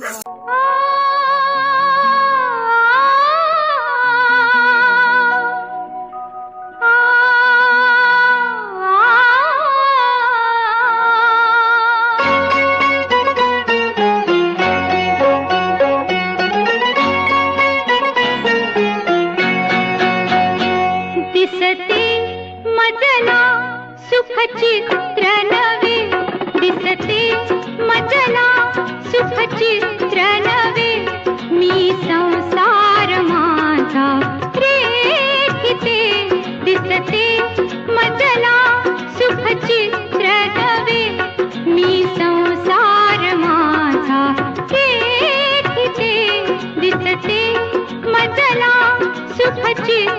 Yeah. सुखचित्रनवे दिसते मजना सुखचित्रनवे मी संसार माझा रेखिते दिसते मजना सुखचित्रनवे मी संसार माझा रेखिते दिसते मजना सुखचित्र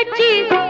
बच्ची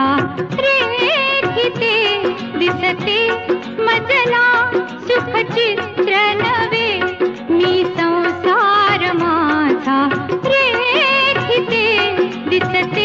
सुधा रेखिते दिसते मजला सुखचित्र नवे मी संसार माझा रेखिते दिसते